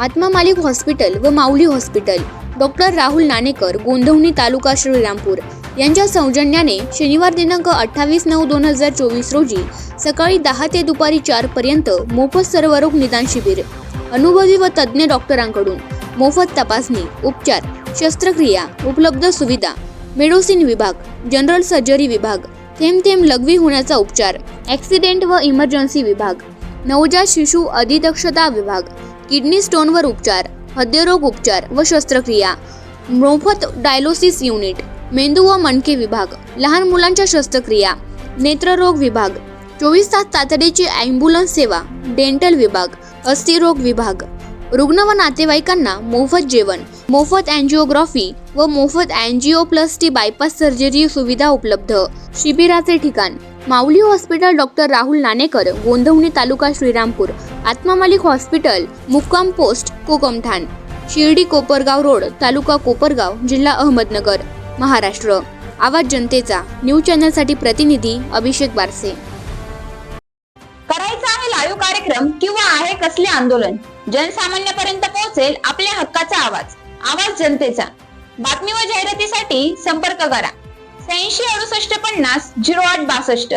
आत्मा मालिक हॉस्पिटल व Mauli hospital. Doctor Rahul Nanekar Gondhavani taluka Shrirampur. यांच्या सौजन्याने शनिवार दिनांक अठ्ठावीस नऊ दोन हजार चोवीस रोजी सकाळी दहा ते दुपारी चार पर्यंत मोफत सर्वरोग निदान शिबिर. अनुभवी व तज्ज्ञ डॉक्टरांकडून मोफत तपासणी उपचार शस्त्रक्रिया उपलब्ध सुविधा मेडोसिन विभाग जनरल सर्जरी विभाग थेंब थेंब लघवी होण्याचा उपचार ॲक्सिडेंट व इमर्जन्सी विभाग नवजात शिशु अधिदक्षता विभाग किडनी स्टोनवर उपचार हृदयरोग उपचार व शस्त्रक्रिया. मोफत डायलोसिस युनिट मेंदू व मणके विभाग लहान मुलांच्या शस्त्रक्रिया नेत्ररोग विभाग चोवीस तास तातडीची ॲम्ब्युलन्स सेवा डेंटल विभाग अस्थिरोग विभाग. रुग्ण व नातेवाईकांना मोफत जेवण मोफत अँजिओग्राफी व मोफत अँजिओप्लस्टी बायपास सर्जरी सुविधा उपलब्ध. शिबिराचे ठिकाण Mauli hospital doctor Rahul Nanekar Gondhavani taluka Shrirampur. Atma Malik hospital मुक्काम पोस्ट कोकमठाण. शिर्डी कोपरगाव रोड तालुका कोपरगाव जिल्हा अहमदनगर महाराष्ट्र. आवाज जनतेचा न्यूज चॅनलसाठी प्रतिनिधी अभिषेक बारसे. करायचा आहे लाईव्ह कार्यक्रम किंवा आहे कसले आंदोलन? जनसामान्यापर्यंत पोहोचेल आपल्या हक्काचा आवाज. आवाज जनतेचा. बातमी व जाहिरातीसाठी संपर्क करा. शहाऐंशी अडुसष्ट पन्नास झिरो आठ बासष्ट.